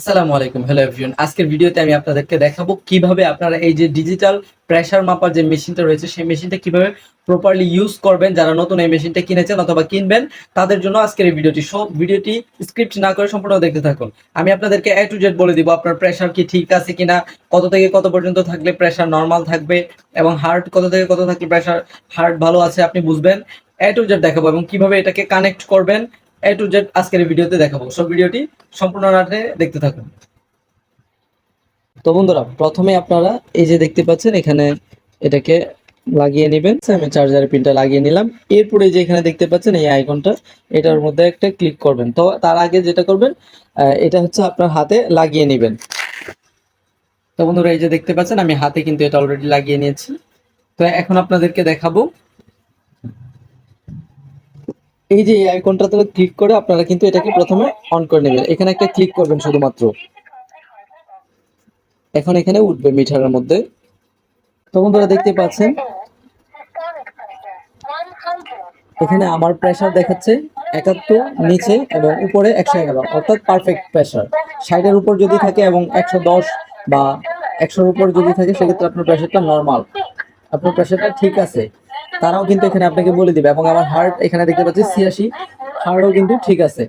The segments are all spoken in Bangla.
আসসালামু আলাইকুম হ্যালো এভরিওয়ান আজকের ভিডিওতে আমি আপনাদেরকে দেখাবো কীভাবে আপনারা এই যে ডিজিটাল প্রেসার মাপার যে মেশিনটা রয়েছে, সেই মেশিনটা কীভাবে প্রপারলি ইউজ করবেন। যারা নতুন এই মেশিনটা কিনেছেন অথবা কিনবেন, তাদের জন্য আজকের এই ভিডিওটি সব ভিডিওটি স্ক্রিপ্ট না করে সম্পূর্ণ দেখতে থাকুন। আমি আপনাদেরকে এ টু জেড বলে দিব, আপনার প্রেসার কি ঠিক আছে কিনা, কত থেকে কত পর্যন্ত থাকলে প্রেসার নর্মাল থাকবে এবং হার্ট কত থেকে কত থাকলে প্রেসার হার্ট ভালো আছে আপনি বুঝবেন। এ টু জেড দেখাবো এবং কীভাবে এটাকে কানেক্ট করবেন এ টু জেড আজকের ভিডিওতে দেখাবো। সব ভিডিওটি সম্পূর্ণ রাতে দেখতে থাকুন। তো বন্ধুরা, প্রথমে আপনারা এই যে দেখতে পাচ্ছেন, এখানে এটাকে লাগিয়ে নেবেন। আমি চার্জারের পিনটা লাগিয়ে নিলাম। এরপরে যে এখানে দেখতে পাচ্ছেন, এই আইকনটা এটার মধ্যে একটা ক্লিক করবেন। তো তার আগে যেটা করবেন এটা হচ্ছে আপনার হাতে লাগিয়ে নেবেন। তো বন্ধুরা, এই যে দেখতে পাচ্ছেন, আমি হাতে কিন্তু এটা অলরেডি লাগিয়ে নিয়েছি। তো এখন আপনাদেরকে দেখাবো এই যে আইকনটাতে ক্লিক করে আপনারা কিন্তু এটাকে প্রথমে অন করে নেবেন। এখানে একটা ক্লিক করবেন শুধুমাত্র। এখন এখানে উঠবে মিটারের মধ্যে। তো বন্ধুরা দেখতে পাচ্ছেন? এখানে আমার প্রেসার দেখাচ্ছে একাত্তর নিচে এবং উপরে একশো এগারো অর্থাৎ পারফেক্ট প্রেসার ষাটের উপর যদি থাকে এবং একশো দশ বা একশোর উপর যদি থাকে সেক্ষেত্রে আপনার প্রেসারটা নর্মাল আপনার প্রেসারটা ঠিক আছে। তারাও কিন্তু এখানে আপনাকে বলে দিবে। এবং আমার হার্ট এখানে দেখতে পাচ্ছি ছিয়াশি। হার্টও কিন্তু ঠিক আছে।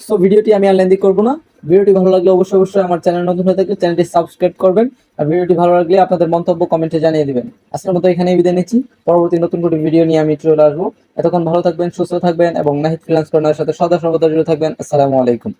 সো ভিডিওটি আমি আর লেন্দি করব না। ভিডিওটি ভালো লাগলে অবশ্যই অবশ্যই আমার চ্যানেল নতুন হয়ে থাকলে চ্যানেলটি সাবস্ক্রাইব করবেন। আর ভিডিওটি ভালো লাগলে আপনাদের মন্তব্য কমেন্টে জানিয়ে দিবেন। আজকের মতো এখানেই বিদায় নিচ্ছি। পরবর্তী নতুন কোনো ভিডিও নিয়ে আমি চলে আসব। এতক্ষণ ভালো থাকবেন, সুস্থ থাকবেন এবং নাহিদ ফ্রিল্যান্স কর্নারের সাথে সদা সর্বদা জুড়ে থাকবেন। আসসালামু আলাইকুম।